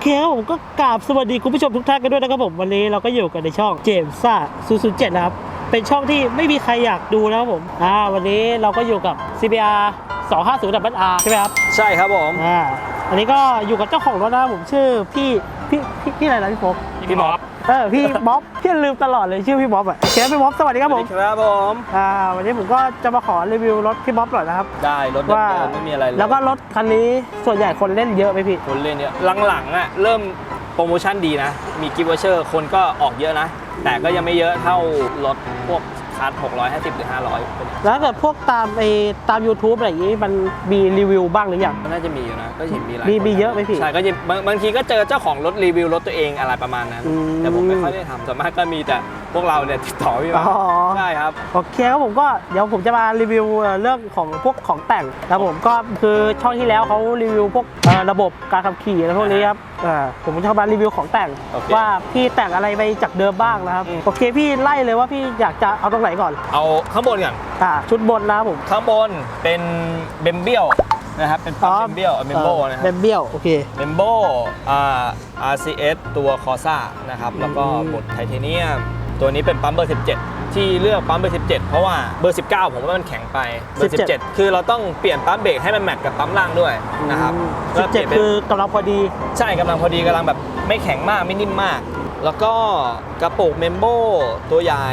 เคครับผมก็กราบสวัสดีคุณผู้ชมทุกท่านกันด้วยนะครับผมวันนี้เราก็อยู่กันในช่องเจมส์ซ่า007นะครับ เป็นช่องที่ไม่มีใครอยากดูนะครับผมอ่าวันนี้เราก็อยู่กับ CBR 250 w r ใช่ไหมครับใช่ครับผมอ่าอันนี้ก็อยู่กับเจ้าของรถนะครับผมชื่อพี่พี่พี่พี่อะไรนะพี่โฟก พี่บ๊อบเออพี่บ๊อบพี่ลืมตลอดเลยชื่อพี่บ๊อบอะเชฟพี่บ๊อบสวัสดีครับผมครับผมอ่าวันนี้ผมก็จะมาขอรีวิวรถพี่บ๊อบหน่อยนะครับ ได้รถเดิว่า มๆไม่มีอะไรเลยแล้วก็รถคันนี้ส่วนใหญ่คนเล่นเยอะไหมพี่ คนเล่นเยอะหลังๆอะเริ่มโปรโมชั่นดีนะ มีกิฟต์วอเชอร์คนก็ออกเยอะนะ แต่ก็ยังไม่เยอะเท่ารถพวก คัส650หรือ500แล้วถ้าเกิดพวกตามไอ้ตาม YouTube อะไรอย่างงี้มันมีรีวิวบ้างหรือยังก็น่าจะมีอยู่นะ ก็เห็นมีหลายมีคนมีเยอะไหมพี่ใช่ก็จะบางบางทีก็เจอเจ้าของรถรีวิวรถตัวเองอะไรประมาณนั้น อืม แต่ผมไม่ค่อยได้ทำส่วนมากก็มีแต่พวกเราเนี่ยติดต่อพี่มาอ๋อใช่ครับ โอเคครับผมก็เดี๋ยวผมจะมารีวิวเอ่อเรื่องของพวกของแต่งครับผมก็คือช่องที่แล้วเขารีวิวพวกเอ่อระบบการขับขี่อะไรพวกนี้ครับเอ่อผมจะมารีวิวของแต่ง โอเค ว่าพี่แต่งอะไรไปจากเดิมบ้างนะครับอืมโอเคพี่ไล่เลยว่าพี่อยากจะเอาตรงไหนก่อนเอาข้างบนก่อน อ่าชุดบนนะครับผมข้างบนเป็นเบมเบิลนะครับ เป็นปั๊มเบมเบิลเบมโบนะคเบรับมเบิลโอเค เบมโบอ่า RCS ตัวคอซ่านะครับ แล้วก็อืมบดไทเทเนียม ตัวนี้เป็นปั๊มเบอร์ 17 ที่เลือกปั๊มเบอร์ 17 เพราะว่าเบอร์ 19 ผมว่ามันแข็งไปเบอร์ 17 คือเราต้องเปลี่ยนปั๊มเบรกให้มันแมทกับปั๊มล่างด้วยนะครับสิก็บเปเจ็ลี่ดยนเป็นคือกำลังพอดี ใช่กำลังพอดีกำลังแบบไม่แข็งมากไม่นิ่มมาก แล้วก็กระปุกเมมโบตัวใหญ่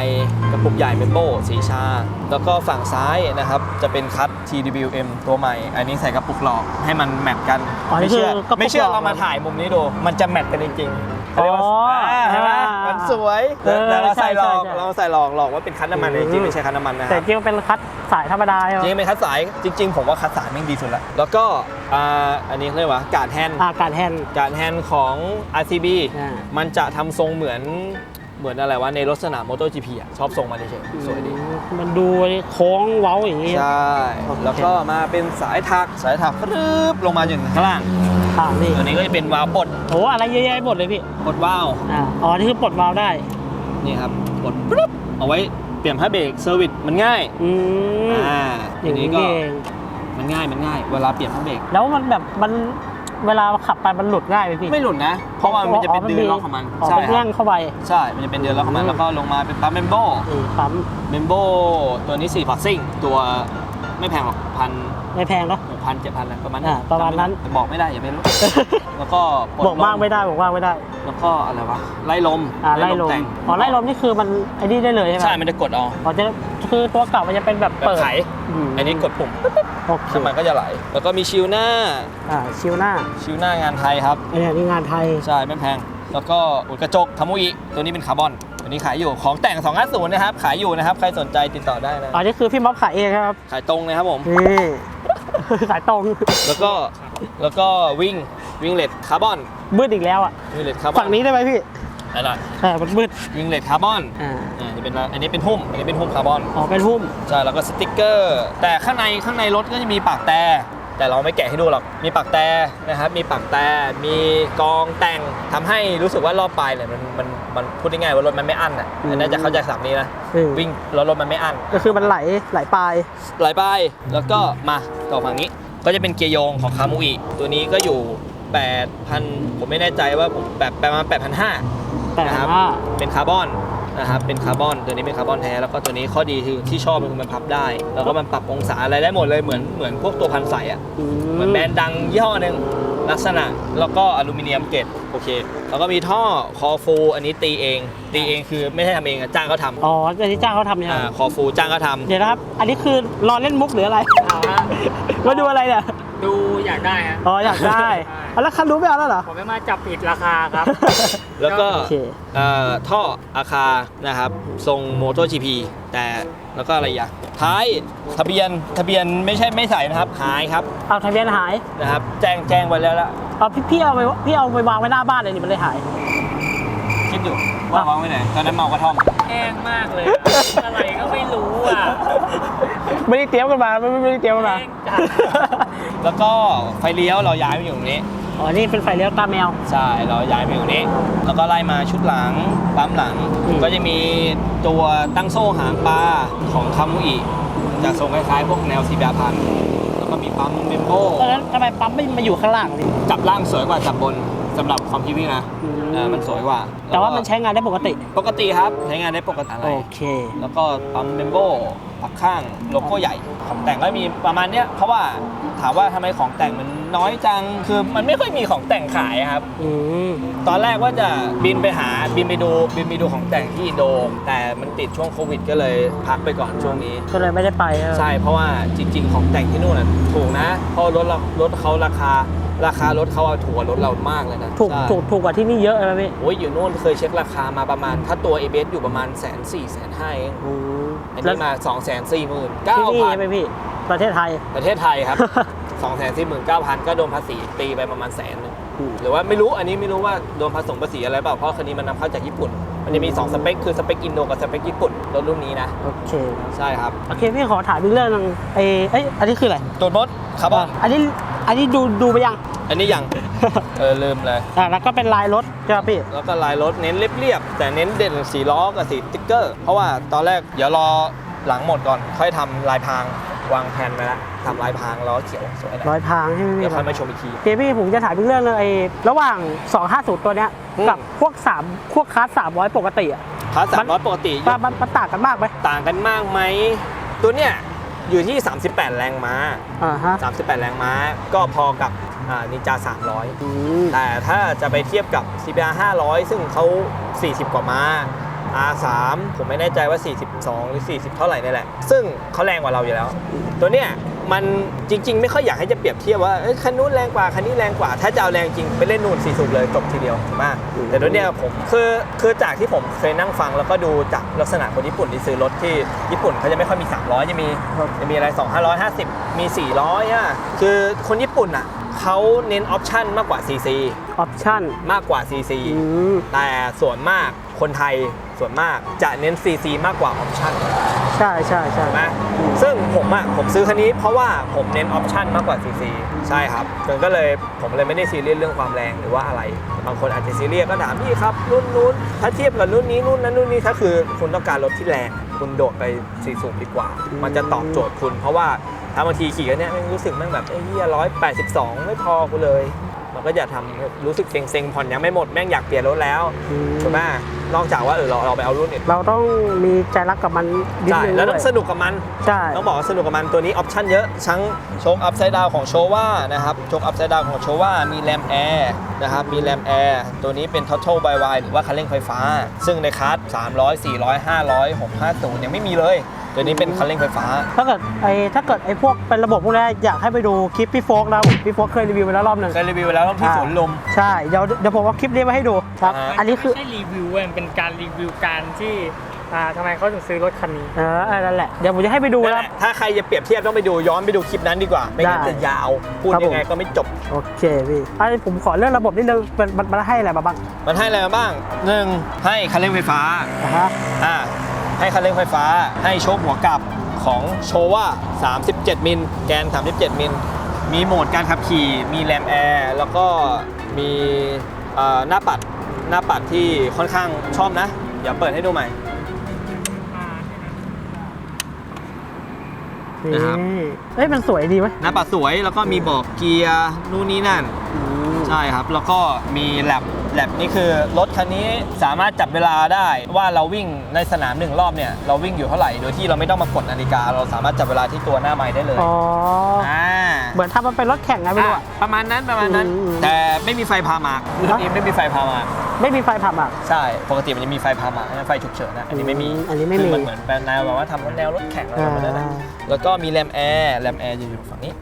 กระปุกใหญ่เมมโบสีชา แล้วก็ฝั่งซ้ายนะครับจะเป็นคัต TWM ตัวใหม่ อันนี้ใส่กระปุกหลอกให้มันแมทกันอ๋อนี่ไม่เชื่อคือกระปุกไม่เชื่อหลอกเรามาถ่ายมุมนี้ดูมันจะแมทกันจริงๆ เขาเรียกว่าอ๋ออ่าเห็นไหมอ่ามัมันสวยเออแต่เราใส่หลอกใช่ใช่ เราใส่หลอกหลอกว่าเป็นคัตน้ำมันแต่จริงๆไม่ใช่คัตน้ำมันนะคแต่รับ จริงๆเป็นคัดสายธรรมดาใช่ไหมจริงๆเป็นคัตสายจริง ๆ ผมว่าคัตสายแม่งดีสุดละแล้วก็อ่าอันนี้เรียกว่าการแฮนด์อาการแฮนด์ การแฮนด์ของ RCB อ่า มันจะทำทรงเหมือน เหมือนอะไรวะในรถสนาม MotoGP อะชอบทรงมันเฉยๆสวยดีมันดูโค้งเว้าอย่างนี้ใช่โอเคแล้วก็มาเป็นสายถักสายถักปึ๊บลงมาจนข้างล่างอ่านี่ตัวนี้ก็จะเป็นวาล์วปลดโอ้อะไรเยอะแยะหมดเลยพี่ปลดวาล์วอ่าอ๋อนี่คือปลดวาล์วได้นี่ครับปลดปึ๊บเอาไว้เปลี่ยนผ้าเบรกเซอร์วิสมันง่ายอืมอ่าอทีย่างนี้นี้ก็นี่เองมันง่ายมันง่าย เวลาเปลี่ยนผ้าเบรกแล้วมันแบบมัน เวลาขับไปมันหลุดง่ายไหมพี่ ไม่หลุดนะ เพราะว่ามันจะเป็นเดือนล็อกของมันอ๋อใช่เป็นคเงื่รัอบนเข้าไป ใช่ มันจะเป็นเดือนล็อกของมันอืมแล้วก็ลงมาเป็นปั๊มเมมโบอืมปั๊มเมมโบตัวนี้4พอร์ซิ่งตัวไม่แพงหรอกพันไม่แพงเนาะ หกพันเจ็ดพันอะไรประมาณอ่าประมาณนั้น บอกไม่ได้อย่าไม่รู้ แล้วก็ปลดบอกมากไม่ได้บอกมากไม่ได้ แล้วก็อะไรวะไล่ลมอ่าไล่ลมแต่งอ๋อไล่ลมนี่คือมันไอ้นี่ได้เลยใช่ไหมใช่มันจะกดเอาอ๋อจะคือตัวเก่ามันจะเป็นแบบแบบเปิดไขมอันนี้กดปุ่ม โอเค น้ำมันก็จะไหล แล้วก็มีชิลหน้า อ่าชิวหน้าชิลหน้างานไทยครับอันนี้นี่งานไทย ใช่ ไม่แพง แล้วก็อุดกระจกทามุอิตัวนี้เป็นคาร์บอนตัวนี้ขายอยู่ของแต่ง250นะครับ ขายอยู่นะครับ ใครสนใจติดต่อได้นะอ๋อนี่คือพี่ม็อบขายเองครับ ขายตรงเลยครับผม นี่ขายตรงแล้วก็ แล้วก็วิ่ง วิ่งเลดคาร์บอนมืดอีกแล้วอะ วิ่งเลดคาร์บอนฝั่งนี้ได้ไหมพี่ อะไรเออมันมืดวิ่งเลดคาร์บอนอ่าอ่าจะเป็นอันนี้เป็นหุ้มอันนี้เป็นหุ้มคาร์บอนอ๋อเป็นหุ้มใช่แล้วก็สติ๊กเกอร์ แต่ข้างในข้างในรถก็จะมีปากแต่แต่เราไม่แกะให้ดูหรอกมีปากแต่นะครับมีปากแต่มีกองแต่งทำให้รู้สึกว่ารอบปลายเนี่ยมันมันมันพูดง่ายๆว่ารถมันไม่อั้นอะอันน่าจะเข้าใจศัพท์นี้นะอืมวิ่งแล้วรถมันไม่อั้น ก็คือมันไหลไหลปลาย ไหลไปแล้วก็มาต่อฝั่งนี้ก็จะเป็นเกียร์โยงของคามูอิตัวนี้ก็อยู่ 8,000 ผมไม่แน่ใจว่าผมแบบประมาณ8,500 แต่นะครับว่า เป็นคาร์บอนนะครับเป็นคาร์บอนตัวนี้เป็นคาร์บอนแท้แล้วก็ตัวนี้ข้อดีคือที่ชอบมันคือมันพับได้ แล้วก็มันปรับองศาอะไรได้หมดเลยเหมือนเหมือนพวกตัวพันใสอะเหมือนแบรนด์ดังยี่ห้อหนึ่งลักษณะแล้วก็อลูมิเนียมเกรดโอเค แล้วก็มีท่อคอฟูอันนี้ตีเอง ตีเองคือไม่ใช่ทำเองอะจ้างเขาทำอ๋ออันนี้จ้างเขาทำใช่ไหมอ่าคอฟูจ้างเขาทำเดี๋ยวนะครับ อันนี้คือรอเล่นมุกหรืออะไรเอาฮะมาดูอะไรเนี่ย ดูอยากได้ฮะอ๋ออยากได้เอาแล้วคันรู้ไม่เอาแล้วเหรอ ผมไม่มาจับผิดราคาครับ แล้วก็โอเค เอ่อท่ออาคานะครับ ทรงโมโต GP แต่แล้วก็อะไรอย่างท้ายทะเบียนทะเบียนไม่ใช่ไม่ใส่นะครับ หายครับเอาทะเบียนหายนะครับ แจ้งแจ้งไว้แล้วละเอาพี่พี่เอาไปพี่เอาไปวางไว้หน้าบ้านเลยนี่มันเลยหาย คิดอยู่ว่าวางไว้ไหนตอนนั้นเมากระท่อมแห้งมากเลยอะอะไรก็ไม่รู้อะ ไม่ได้เตรียมกันมาไม่ไม่ได้เตรียมกันมาแห้งจัดแล้วก็ไฟเลี้ยวเราย้ายไปอยู่ตรงนี้ อ๋อ นี่เป็นไฟเลี้ยวตาแมว ใช่ เราย้ายไปอยู่นี้ แล้วก็ไล่มาชุดหลัง ปั๊มหลังอืมก็จะมีตัวตั้งโซ่หางปลาของคามุอิจะทรงคล้ายๆ พวกแนวซีบาพัน แล้วก็มีปั๊มเมมโบเพราะฉะนั้นทำไมปั๊มไม่มาอยู่ข้างล่างนี่จับล่างสวยกว่าจับบนสำหรับความคิดพี่นะอืมเออมันสวยกว่า แต่ว่ามันใช้งานได้ปกติ ปกติครับ ใช้งานได้ปกติอะไรโอเค แล้วก็ปั๊มเมมโบ ปักข้างโลโก้ใหญ่ ของแต่งก็มีประมาณเนี้ยเพราะว่าถามว่าทำไมของแต่งมันน้อยจัง คือมันไม่ค่อยมีของแต่งขายอะครับ อืมตอนแรกว่าจะบินไปหาบินไปดูบินไปดูของแต่งที่อินโด แต่มันติดช่วงโควิด ก็เลยพักไปก่อนช่วงนี้ ก็เลยไม่ได้ไปเออใช่เพราะว่าจริง ๆ ของแต่งที่นู่นน่ะถูกนะเพราะรถเรารถเขาราคา ราคารถเขาอะถูกกว่ารถเรามากเลยนะถูกใช่ถูกถูกกว่าที่นี่เยอะเลยพี่โอ้ยอยู่นู่นเคยเช็คราคามาประมาณ ถ้าตัว a b s อยู่ประมาณแสนสี่แสนห้าเองอืมอันแล้วนี้มา2 4 4 9 0 0ที่นี่0ใช่ไหมพี่ ประเทศไทย ประเทศไทยครับ2 4 4 9 0 0 0ก็โดนภาษีตีไปประมาณแสนหนึงอืม หรือว่าไม่รู้อันนี้ไม่รู้ว่าโดนผสมภาษีอะไรเปล่าเพราะคันนี้มันนำเข้าจากญี่ปุ่น มันจะมี2สเปคคือสเปคอินโดกับสเปคญี่ปุ่นรถรุ่นนี้นะโอเคใช่ครับโอเคพี่ขอถามอีกเรื่องหนึงเอยเอ้ยอันนี้คืออะไรตัวรถคาร์บอนอันนี้ อันนี้ดูดูไปยัง อันนี้ยัง เออลืมเลย อ่าแล้วก็เป็นลายรถใช่ไหมพี่ แล้วก็ลายรถเน้นเรียบๆแต่เน้นเด่นสีล้อกับสีติ๊กเกอร์ เพราะว่าตอนแรกเดี๋ยวรอหลังหมดก่อน ค่อยทำลายพรางวางแผนไปแล้วทำลายพรางล้อเขียวสวยนะร้อยพางใช่ไหมเดี๋พี่ยวค่อยมาชมอีกทีโอเคพี่ผมจะถามอีกเรื่องหนึงไอ้ระหว่าง 250 ตัวเนี้ยอืม กับพวก3พวกคาร์ส300 ปกติอะพาร์ทสามร้อยปกติมันมันมันต่างกันมากไหม ต่างกันมากไหม ตัวเนี้ย อยู่ที่ 38 แรงม้า อ่าฮะ38 แรงม้า ก็พอกับนินจา 300 อืมแต่ถ้าจะไปเทียบกับ CBR 500 ซึ่งเขา 40 กว่าม้า R3 ผมไม่แน่ใจว่า 42 หรือ 40 เท่าไหร่นี่แหละ ซึ่งเขาแรงกว่าเราอยู่แล้ว ตัวเนี้ย มันจริง ๆ ไม่ค่อยอยากให้จะเปรียบเทียบว่าเอ้ยคันนู้นแรงกว่าคันนี้แรงกว่า ถ้าจะเอาแรงจริงไปเล่นนู่นสี่สูบเลยจบทีเดียวถูกไหมแต่ตัวเนี้ยผมคือคือจากที่ผมเคยนั่งฟังแล้วก็ดูจากลักษณะคนญี่ปุ่นที่ซื้อรถที่ญี่ปุ่นเขาจะไม่ค่อยมี 300 จะมีจะมีอะไร 2 550 มี 400อะคือคนญี่ปุ่นอะ เขาเน้นออปชั่นมากกว่า CC ออปชั่น มากกว่า CC อืม แต่ส่วนมากคนไทยส่วนมากจะเน้น CC มากกว่าออปชั่นใช่ใช่ใช่ถูกไหมซึ่งผมอะผมซื้อคันนี้เพราะว่าผมเน้นออปชั่นมากกว่า CC ใช่ครับจนก็เลยผมเลยไม่ได้ซีเรียสเรื่องความแรงหรือว่าอะไร บางคนอาจจะซีเรียสก็ถามพี่ครับรุ่นนู้นถ้าเทียบกับรุ่นนี้รุ่นนั้นรุ่นนี้ถ้าคือคุณต้องการรถที่แรงคุณโดดไปสีสูงดีกว่า มันจะตอบโจทย์คุณ เพราะว่า ถ้าบางทีขี่กันเนี้ยแม่งรู้สึกแม่งแบบไอ้เหี้ยร้อยแปดสิบสองไม่พอกูเลย มันก็อย่าทำรู้สึกเซ็งๆผ่อนยังไม่หมดแม่งอยากเปลี่ยนรถแล้วอืมถูกไหม นอกจากว่าเออเราเราไปเอารุ่นอื่นเราต้องมีใจรักกับมันนิดใช่นึงแล้วด้ต้วอยงสนุกกับมัน ใช่ ต้องบอกว่าสนุกกับมันตัวนี้ออปชั่นเยอะทั้งโชคอัพไซด์ดาวของโชว่านะครับโชคอัพไซด์ดาวของโชว่ามีแรมแอร์นะครับมีแรมแอร์ตัวนี้เป็น Total by Y หรือว่าคันเร่งไฟฟ้า ซึ่งในคลาส300 400 500 650ยังไม่มีเลย ตัวนี้เป็นคันเร่งไฟฟ้า ถ้าเกิดไอ้ถ้าเกิดไอ้พวกเป็นระบบพวกนี้อยากให้ไปดูคลิปพี่โฟกนะพี่โฟกเคยรีวิวไปแล้วรอบหนึ่งเคยรีวิวไปแล้วรอบที่อ่าสวนลม ใช่เดี๋ยวเดี๋ยวผมเอาคลิปนี้มาให้ดูครับ อ่า อันนี้คือ ไม่ใช่รีวิวเว้ยมันเป็นการรีวิวการที่อ่าทำไมเขาถึงซื้อรถคันนี้ เอออันนั่นแหละ เดี๋ยวผมจะให้ไปดูนั่นนะแหละถ้าใครจะเปรียบเทียบต้องไปดูย้อนไปดูคลิปนั้นดีกว่า ไม่งั้นได้จะยาว พูดครับผม ยังไงก็ไม่จบ โอเคพี่อันนี้ผมขอเรื่องระบบนิดนึงมันมันมันให้อะไรมาบ้างมันให้อะไรมาบ้างหนึ่งให้คันเร่งไฟฟ้า นะฮะ อ่า ให้คันเร่งไฟฟ้า ให้โชคหัวกลับของโชว่า37 มิล แกน 37 มิล มีโหมดการขับขี่ มีแรมแอร์ แล้วก็มีเอ่อหน้าปัด หน้าปัดที่ค่อนข้างชอบนะ เดี๋ยวเปิดให้ดูใหม่นี่นะครับเอ้ยมันสวยดีไหมหน้าปัดสวยแล้วก็มีบอกเกียร์นู่นนี่นั่นอืมใช่ครับ แล้วก็มีแลบ แลบนี่คือรถคันนี้สามารถจับเวลาได้ว่าเราวิ่งในสนามหนึ่งรอบเนี่ยเราวิ่งอยู่เท่าไหร่โดยที่เราไม่ต้องมากดนาฬิกา เราสามารถจับเวลาที่ตัวหน้าไม้ได้เลยอ๋ออ่าเหมือนมือนทำมันเป็นรถแข่งไงไม่รู้อะอะประมาณนั้นประมาณนั้นอืมแต่ไม่มีไฟพาหมากรุ่นนี้ไม่มีไฟพาหมากไม่มีไฟผับอะใช่ปกติมันจะมีไฟพาหมากไฟฉุกเฉินนะอันนี้ไม่มีอันนี้ไม่มีคือมันเหมือนเป็นแนวแบบว่าทำแนวรถแข่งอะไรประมาณนั้นนะอ่าแล้วก็มีแรมแอร์แรมแอร์จะอยู่ฝั่งนี้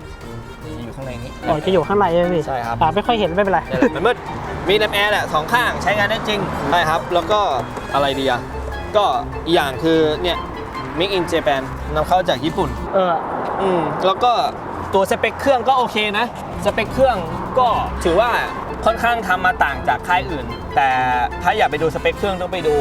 จะอยู่ข้างในนี้อ๋อจะอยู่ข้างในใช่ไหมพี่ใช่ครับอ่าไม่ค่อยเห็นไม่เป็นไรเนี่ยแหละมันมืด มีแรมแอร์แหละสองข้างใช้งานได้จริงใช่ครับ แล้วก็อะไรดีอะก็อีกอย่างคือเนี่ย Make in Japan นำเข้าจากญี่ปุ่น เออ อืมแล้วก็ตัวสเปคเครื่องก็โอเคนะ สเปคเครื่องก็ถือว่าค่อนข้างทำมาต่างจากค่ายอื่น แต่ถ้าอยากไปดูสเปคเครื่องต้องไปดู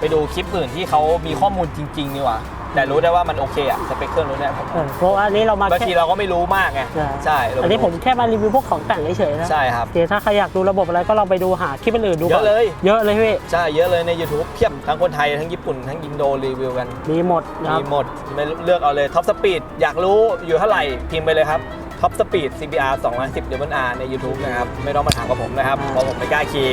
ไปดูคลิปอื่นที่เขามีข้อมูลจริงๆดีกว่า แต่รู้ได้ว่ามันโอเคอะสเปคเครื่องรู้เนี่ยผมเออเพราะอันนี้เรามาบางแค่ ทีเราก็ไม่รู้มากไงใช่เราอันนี้ผมแค่มารีวิวพวกของแต่งเฉยๆนะใช่ครับ โอเคถ้าใครอยากดูระบบอะไรก็ลองไปดูหาคลิปอื่นๆดูเยก่ออะนเลย เยอะเลยพี่ใช่เยอะเลยใน YouTube เพียบทั้งคนไทยทั้งญี่ปุ่นทั้งอินโดรีวิวกัน มีหมดนะครับมีหมดไม่เลือกเอาเลยท็อปสปีดอยากรู้อยู่เท่าไหร่พิมพ์ไปเลยครับ ท็อปสปีด CBR 210 d r ใน YouTube นะครับ ไม่ต้องมาถามกับผมนะครับ เพราะผมไม่กล้าขี่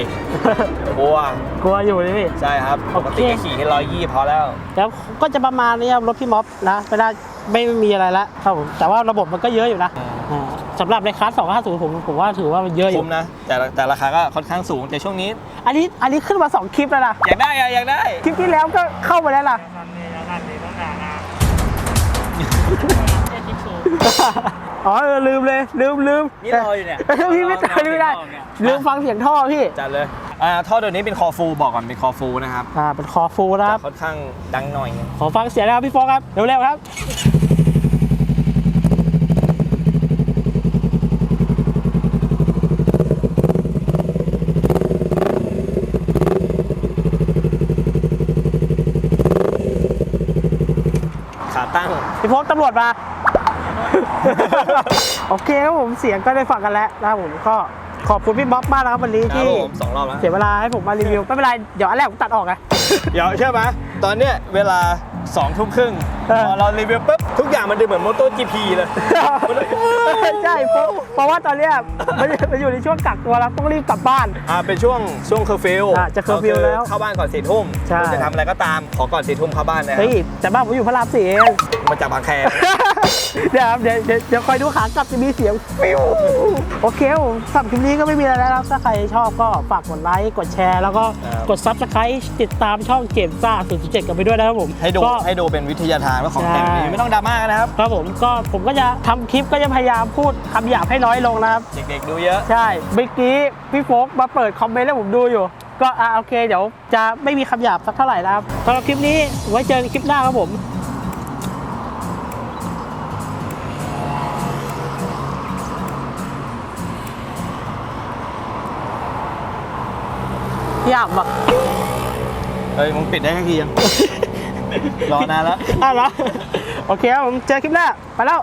กลัว กลัวอยู่เลยพี่ ใช่ครับโอปเคกติก็ขี่แค่ร้อยยี่พอแล้ว แล้วก็จะประมาณนี้ครับรถพี่ม็อบนะไม่ได้ไม่มีอะไรละครับผมแต่ว่าระบบมันก็เยอะอยู่นะอ่าสำหรับในคลาส250 ผมผมว่าถือว่ามันเยอะอยู่คุ้มนะ แต่ละแต่ราคาก็ค่อนข้างสูงแต่ช่วงนี้ อันนี้อันนี้ขึ้นมา 2 คลิปแล้วนะอยากได้อะอยากได้ คลิปที่แล้วก็เข้ามาแล้วล่ะ ทำนี่แล้วทำนี่ต้องด่านะแค่คลิปสูงอ๋อเออลืมเลยลืมลืมนี่รออยู่เนี่ยพี่ไม่ตายไม่ได้ รอเนี่ย ลืมฟังเสียงท่อพี่จัดเลยอ่าท่อตัวนี้เป็นคอฟูบอกก่อนเป็นคอฟูนะครับอ่าเป็นคอฟูนะครับจะค่อนข้างดังหน่อยขอฟังเสียงนะครับพี่โฟกครับเร็วๆครับ ขาตั้งพี่โฟกตำรวจมา โอเคครับผมเสียงก็ได้ฟังกันแล้วนะครับผมก็ขอบคุณพี่บ๊อบมากนะครับวันนี้ครับที่ผมสองรอบแล้ว เสียเวลาให้ผมมารีวิวไม่เป็นไรเดี๋ยวอันแรกผมตัดออกไงเดี๋ยวเชื่อไหมตอนเนี้ยเวลาสองทุ่มครึ่งเออ พอเรารีวิวปุ๊บ ทุกอย่างมันดูเหมือนมอเตอร์จีพีเลย ใช่เพราะเพราะว่าตอนเนี้ยมันมันอยู่ในช่วงกักตัวแล้วต้องรีบกลับบ้าน อ่าเป็นช่วงช่วงเคอร์ฟิวอะจะ curfew แล้วเข้าบ้านก่อนสี่ทุ่มใช่ คุณจะทำอะไรก็ตามขอก่อนสี่ทุ่มเข้าบ้านนะครัเฮ้บยแต่บ้านผมอยู่พระรามสี่เองมาจากบางแค เดี๋ยวครับเดี๋ยวเดี๋ยวเดี๋ยวคอยดูขากลับจะมีเสียงฟิวโอเคครับผมสำหรับคลิปนี้ก็ไม่มีอะไรแล้วครับถ้าใครชอบก็ฝากกดไลค์กดแชร์ แล้วก็กดซับสไครต์ติดตามช่องเกมซ่า0.7กันไปด้วยนะครับผมให้ดูก็ ให้ดูเป็นวิทยาทานว่าของแต่งใช่ดีไม่ต้องดราม่ากันนะครับ ครับผมก็ผมก็จะทำคลิปก็จะพยายามพูดคำหยาบให้น้อยลงนะครับ เด็กๆดูเยอะ ใช่เมื่อกี้พี่โฟกมาเปิดคอมเมนต์แล้วผมดูอยู่ ก็อ่าโอเค เดี๋ยวจะไม่มีคำหยาบสักเท่าไหร่นะครับสำหรับคลิปนี้ไว้เจอกันคลิปหน้าครับผม หยาบอะเฮ้ยมึงปิดได้แค่ทียัง รอนานแล้วอะเหรอโอเคครับผมเจอคลิปหน้า ไปแล้วบ